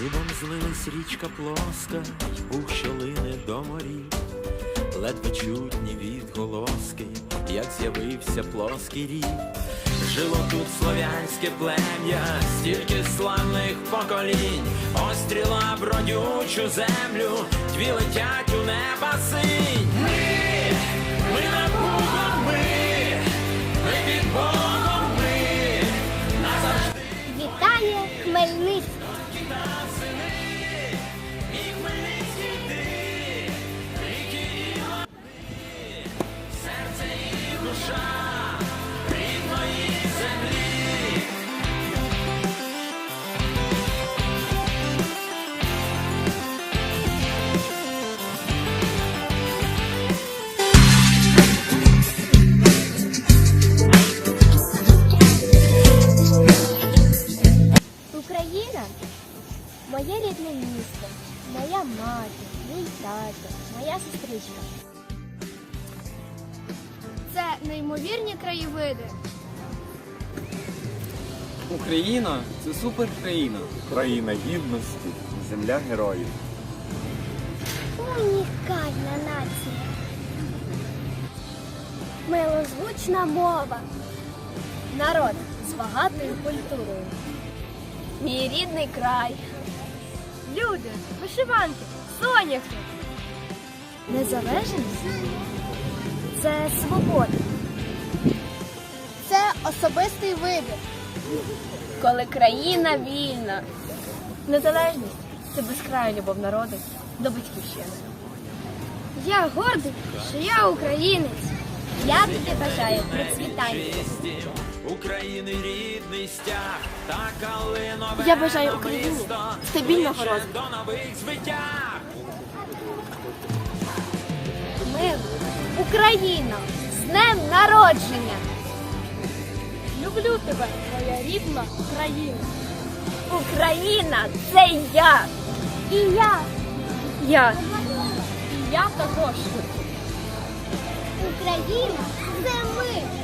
Небом злилась річка плоска, й бух, що лине до морів, ледве чутні відголоски, як з'явився плоский рів. Жило тут слов'янське плем'я, стільки славних поколінь, остріла в родючу землю, дві летять у неба синь. Україна моє рідне місто, моя мати, мій тато, моя сестричка. Неймовірні краєвиди. Україна це суперкраїна. Країна гідності, земля героїв. Унікальна нація. Милозвучна мова. Народ з багатою культурою. Мій рідний край. Люди, вишиванки, соняхи. Незалежність це свобода. Особистий вибір. Коли країна вільна. Незалежність це безкрая любов народу до батьківщини. Я гордий, що я українець. Я тобі бажаю процвітання. України рідний стяг, та калинове Я бажаю Україні стабільного розвитку. до нових звитяг. Ми Україна з днем народження. Люблю тебе, моя рідна Україна. Україна це я. І я. Я. І я також. Україна це ми.